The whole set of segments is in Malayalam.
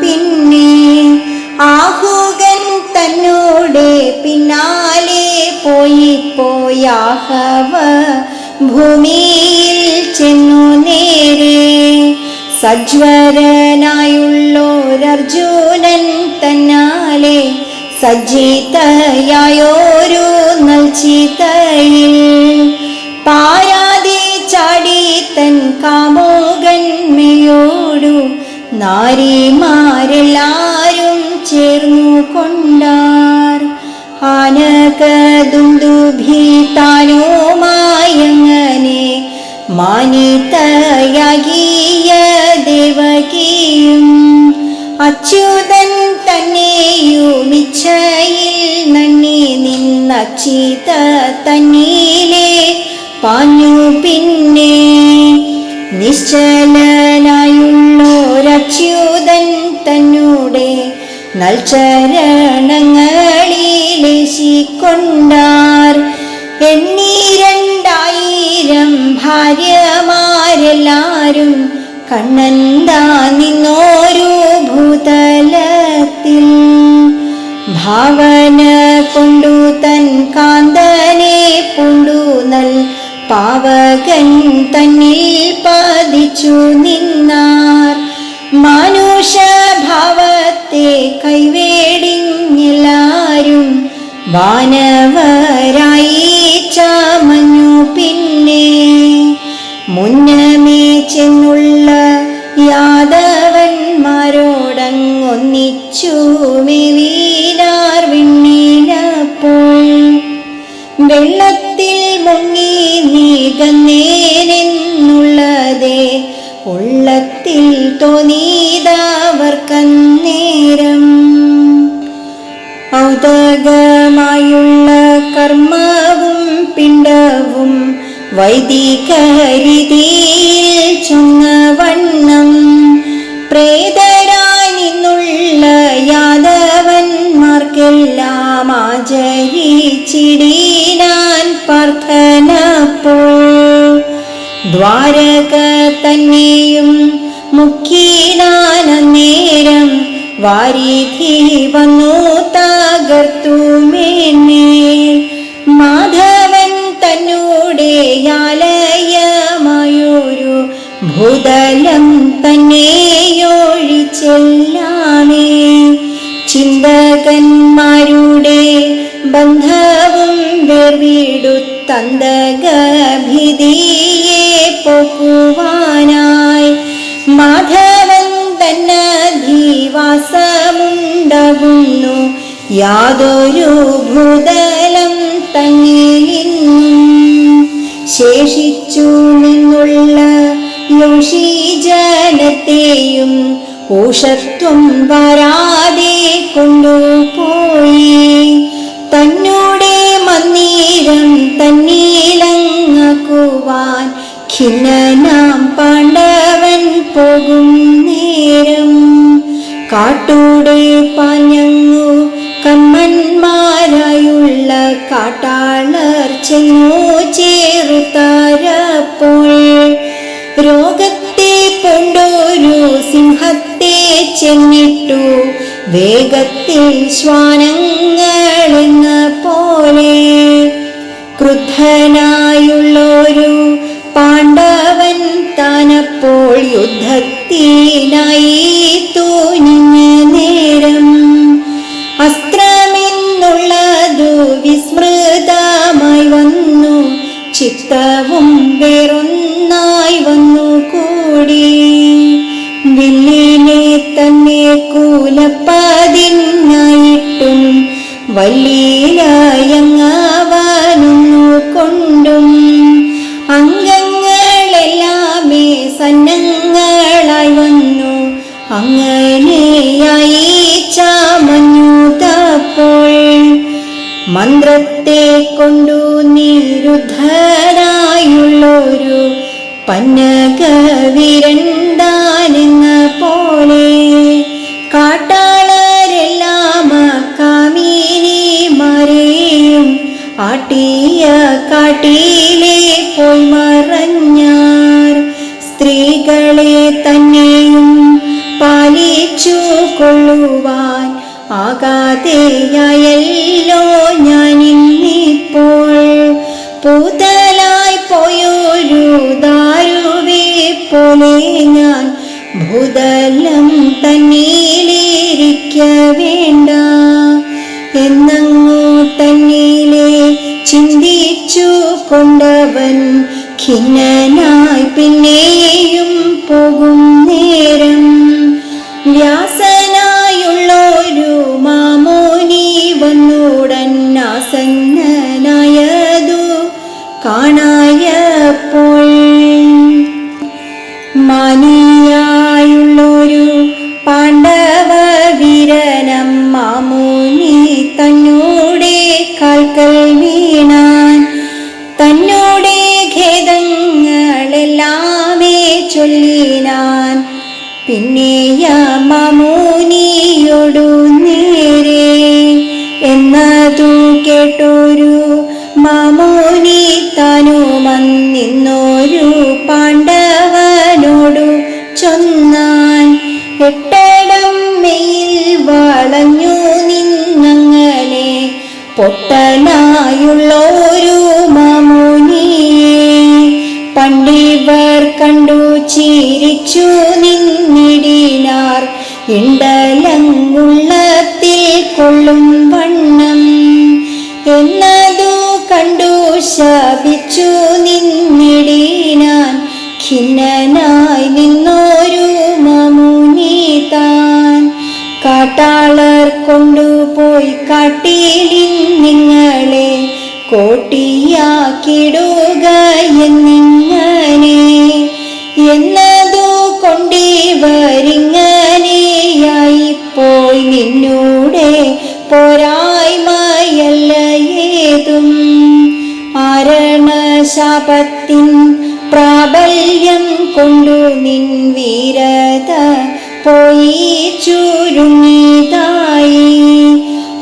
പിന്നെ ആഹുകൻ തന്നോടെ പിന്നാലെ പോയി പോയാഹവ ഭൂമിയിൽ ചെന്നു നേരെ. സജ്വരനായുള്ളോരർജുനൻ തന്നാലെ സജ്ജിതയായോരു നാരിമാരെല്ലാരും ചേർന്നു കൊണ്ടാർ. ആനകദുന്ദുഭീതാനുമായങ്ങനെ മാനിതയാകിയ ദേവകിയും അച്യുതൻ തന്നെയുമിച്ഛയിൽ നന്ദി നിന്നച്ചിത തന്നീലെ പാഞ്ഞു പിന്നെ നിശ്ചലനായുള്ളോരച്യുതൻ തന്നൂടെ നൽചരണങ്ങളിലേശിക്കൊണ്ടാർ. എണ്ണീരണ്ടായിരം ഭാര്യമാരെല്ലാരും കണ്ണന്താ നിന്നോരു ഭൂതലത്തിൽ. ഭാവന കൊണ്ടു തൻ കാന്തനെ പൊണ്ടു നൽ പാവകൻ തന്നിൽ പതിച്ചു നിന്നാർ. മനുഷ്യഭാവത്തെ കൈവേടിഞ്ഞെല്ലാരും വാനവരായി തോന്നിയതവർക്കന്നേരം ഔതകമായുള്ള കർമ്മവും പിണ്ടവും വൈദികരിതിയിൽ ചൊന്നവണ്ണം പ്രേതരായി നിന്നുള്ള യാദവന്മാർക്കെല്ലാം ആചരിച്ചിടീനാൻ പ്രാർത്ഥനപ്പോൾ ദ്വാരക തന്നെയും മുഖീനാനേരം വാരീധി വന്നു തകർത്തു മേന്മേൽ മാധവൻ തന്നൂടെ ആലയമായൊരു ഭൂതലം തന്നെയൊഴിച്ചെല്ലാമേ. ചിന്തകന്മാരുടെ ബന്ധവും വേർവിടുത്തന്തകഭിതിയെ പോക്കുവാനായി മാധവൻ തന്നധിവാസമുണ്ടാകുന്നു യാതൊരു ഭൂതലം തന്നിലിന്നും ശേഷിച്ചു നിന്നുള്ള യോഷീജനത്തെയും ഊഷത്വം വരാതെ കൊണ്ടുപോയി. തന്നോടെ മന്ദിരം തന്നീലങ്ങുവാൻ ഖിന്നനാം പോകും നേരം. കാട്ടൂടെ പാഞ്ഞങ്ങു കമ്മന്മാരായുള്ള കാട്ടാളർ ചെന്നു ചേർത്താരപ്പോൾ രോഗത്തെ കൊണ്ടൊരു സിംഹത്തെ ചെന്നിട്ടു വേഗത്തിൽ ശ്വാനങ്ങളെന്ന പോലെ. ക്രുദ്ധനായുള്ളൊരു ചിത്തവും വേറൊന്നായി വന്നു കൂടി. വില്ലിനെ തന്നെ കൂലപ്പതിനായിട്ടും വല്ലിയിലായങ്ങാവാനൊന്നു കൊണ്ടും അംഗങ്ങളെല്ലാമേ സന്നങ്ങളായി വന്നു. അങ്ങനെയായി ചാമഞ്ഞു തപ്പോൾ. മന്ത്രത്തെ കൊണ്ടു നിരുദ്ധ പന്നക വിരണ്ടാനെന്ന പോലെ കാട്ടാളരെല്ലാം കാമിനിമാരെയും ആട്ടിയ കാട്ടിലെ പോയി മറഞ്ഞാർ. സ്ത്രീകളെ തന്നെയും പാലിച്ചു കൊള്ളുവാൻ ആകാതെയായല്ലോ ഞാൻ ഇന്നിപ്പോൾ പോലെ ഞാൻ ഭൂതലം തന്നീലിരിക്ക വേണ്ട. എന്നങ്ങു തന്നീലെ ചിന്തിച്ചു കൊണ്ടവൻ ഖിന്നനായി പിന്നെയും എന്നതു കേട്ടൊരു മാമോനി താനുമന്നിന്നൊരു പാണ്ഡവനോടു ചൊന്നാൻ എട്ടടം മെയിൽ വളഞ്ഞു നിന്നങ്ങനെ പൊട്ടനായുള്ളൊരു മാമോനിയെ പണ്ടിവർ കണ്ടു ചിരിച്ചു നിന്നിടിനാർ ഇണ്ടലങ്ങുള്ളത്തിൽ കൊള്ളും ശപിച്ചു നിന്നിടീനാൻ ഖിന്നനായി നിന്നോരു മമുനി താൻ. കാട്ടാളർ കൊണ്ടുപോയി കാട്ടിലിൻ നിങ്ങളെ കോട്ടിയാക്കിടുക എന്നിങ്ങനെ ആരണശാപത്തിൻ പ്രാബല്യം കൊണ്ടു നിൻ വീരത പോയി ചുരുങ്ങിയതായി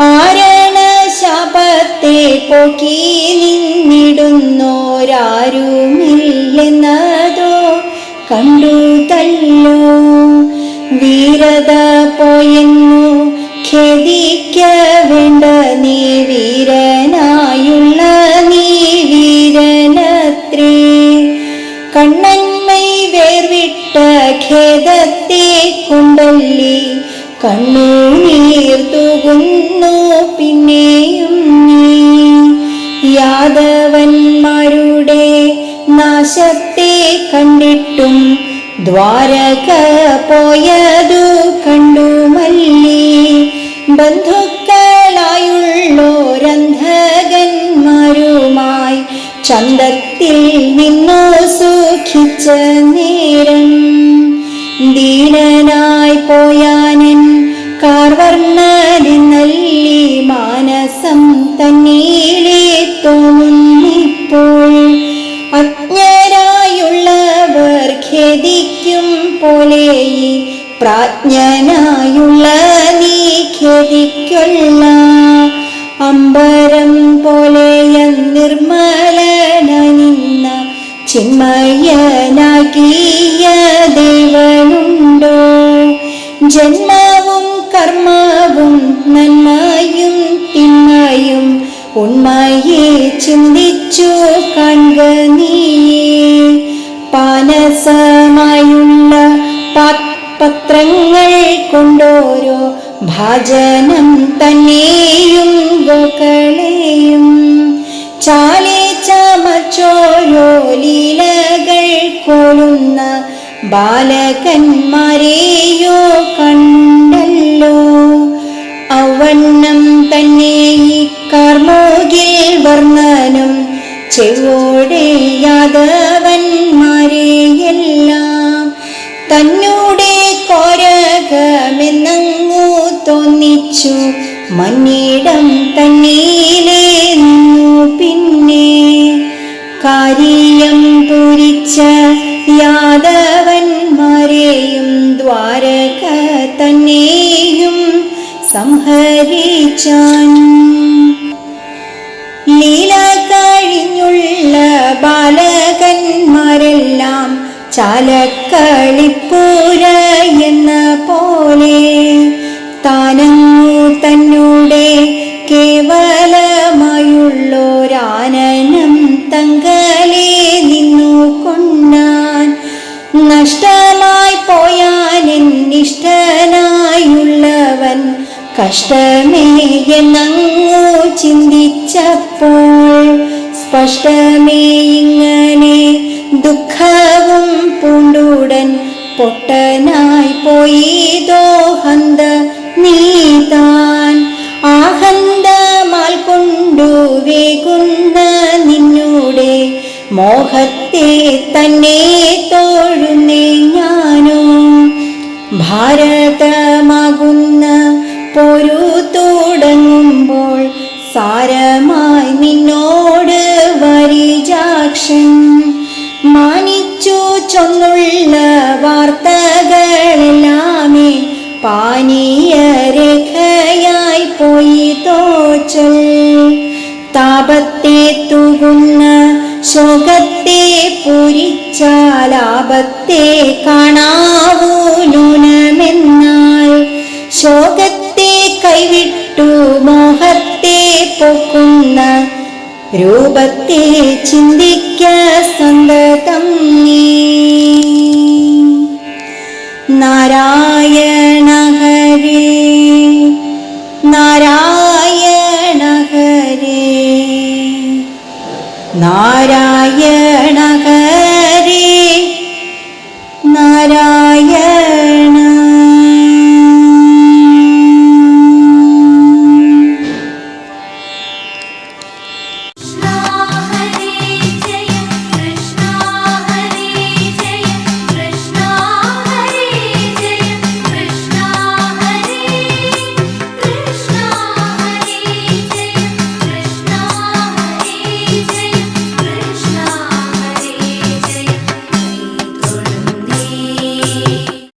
ആരണശാപത്തെ പോക്കി നിന്നിടുന്നോരാരുമില്ലെന്നതോ കണ്ടു തല്ലോ. വീരത പോയെന്നു ഖേദിക്ക വേണ്ട നീ വീരനായുള്ള ഖേദത്തെ കൊണ്ടല്ലി കണ്ണുനീർ തൂകുന്നു പിന്നെയും നീ. യാദവന്മാരുടെ നാശത്തെ കണ്ടിട്ടും ദ്വാരക പോയതു കണ്ടു മല്ലി ബന്ധുക്കളായുള്ളോരന്ധകന്മാരുമായി ചന്തത്തിൽ നിന്നു സുഖിച്ച നേരം ദീനനായി പോയാനൻ കാർവർണരി നല്ലി മാനസം തന്നീളെ തോന്നിപ്പോൾ അജ്ഞരായുള്ളവർ ഖേദിക്കും പോലെ പ്രാജ്ഞനായുള്ള നീ ഖേദിക്കൊള്ള അമ്പരം പോലെയ ചിന്മയനാകിയ ദേവനുണ്ടോ ജന്മവും കർമ്മവും നന്മയും തിന്മയും ഉണ്മയെ ചിന്തിച്ചു കാണുക നീയേ. പാനസമായുള്ള പത്രങ്ങൾ കൊണ്ടോരോ? ഭാജനം തന്നെയും ഗോക്കളെയും ചാലേ ചമച്ചോരോ ലീലകൾ കൊള്ളുന്ന ബാലകന്മാരെയോ കണ്ടല്ലോ അവണ്ണം തന്നെ ഈ കാർമോകിൽ വർണനും ചെവോടെ യാദവന്മാരെയെല്ലാം തന്നോടെ കോരകമെന്നങ്ങു തോന്നിച്ചു മന്നിടം തന്നീലേ കാരിയം പൂരിച്ച യാദവന്മാരെയും ദ്വാരക തന്നെയും സംഹരിച്ചാൻ. ലീല കഴിഞ്ഞുള്ള ബാലകന്മാരെല്ലാം ചാലക്കളിപ്പൂര എന്ന പോലെ താനങ്ങു കഷ്ടമേ എന്നങ്ങു ചിന്തിച്ചപ്പോൾ സ്പഷ്ടമേ ഇങ്ങനെ ദുഃഖവും പൂണ്ടുടൻ പൊട്ടനായി പോയി. ദോഹന്ത നീതാൻ ആഹന്തമാൽ കൊണ്ടു വേകുന്ന നിന്നൂടെ മോഹത്തെ തന്നെ തോഴുന്നേ ഞാനോ. ഭാരതമാകുന്ന പൊരു തുടങ്ങുമ്പോൾ സാരമായി നിന്നോട് വരിജാക്ഷൻ മാനിച്ചു ചൊന്നുള്ള വാർത്തകളെല്ലാമേ പാനീയ രേഖയായി പോയി തോച്ചൽ. താപത്തെ തുകുന്ന ശോകത്തെ പൂരിച്ചാലാപത്തെ കാണാവൂ നൂനമെന്നാൽ ശോകത്തെ രൂപത്തെ ചിന്തിക്ക സന്തതം നീ. നാരായണ ഹരേ നാരായണ നാരായണ